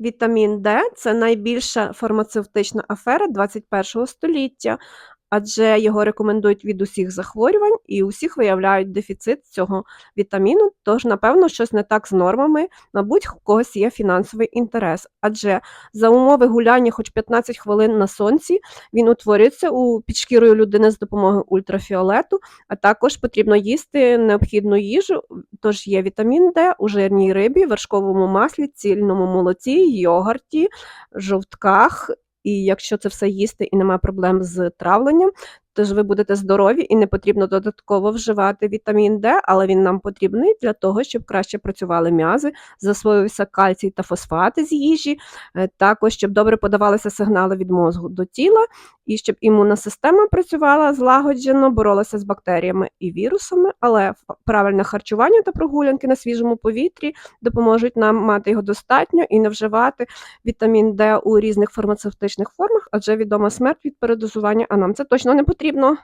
Вітамін Д це найбільша фармацевтична афера 21 століття, адже його рекомендують від усіх захворювань і усіх виявляють дефіцит цього вітаміну. Тож, напевно, щось не так з нормами, мабуть, в когось є фінансовий інтерес. Адже за умови гуляння хоч 15 хвилин на сонці він утворюється у під шкірою людини з допомогою ультрафіолету, а також потрібно їсти необхідну їжу. Тож є вітамін Д у жирній рибі, вершковому маслі, цільному молоці, йогурті, жовтках. І якщо це все їсти і немає проблем з травленням, тож ви будете здорові і не потрібно додатково вживати вітамін Д, але він нам потрібний для того, щоб краще працювали м'язи, засвоювався кальцій та фосфати з їжі, е, також щоб добре подавалися сигнали від мозку до тіла, і щоб імунна система працювала злагоджено, боролася з бактеріями і вірусами, але правильне харчування та прогулянки на свіжому повітрі допоможуть нам мати його достатньо і не вживати вітамін Д у різних фармацевтичних формах, адже відома смерть від передозування, а нам це точно не потрібно.